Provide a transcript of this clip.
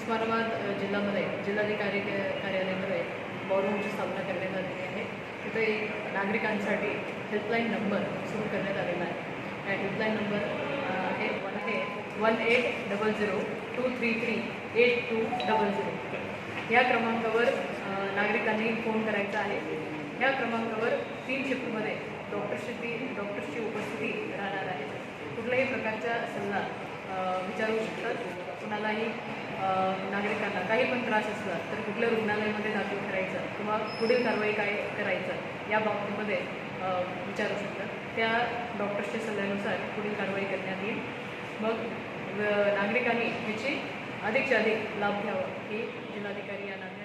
उस्मानाबाद जिल्ह्यामध्ये जिल्हाधिकारी क- कार्यालयामध्ये वॉरूमची स्थापना करण्यात आलेली आहे. तिथे नागरिकांसाठी हेल्पलाईन नंबर सुरू करण्यात आलेला आहे. त्या हेल्पलाईन नंबर आहे वन आहे one eight double zero two three three eight two double zero या क्रमांकावर नागरिकांनी फोन करायचा आहे. या क्रमांकावर तीन शिफ्टमध्ये डॉक्टरशी डॉक्टर्सची उपस्थिती राहणार आहे. कुठल्याही प्रकारचा सल्ला विचारू शकतात. कुणालाही नागरिकांना काही पण त्रास असला तर कुठल्या रुग्णालयामध्ये दाखल करायचं किंवा पुढील कारवाई काय करायचं या बाबतीमध्ये विचारू शकतात त्या डॉक्टर्सच्या सल्ल्यानुसार पुढील कारवाई करण्यात येईल. मग नागरिकांनी याची अधिकच्या अधिक लाभ घ्यावा ही जिल्हाधिकारी या नागरिक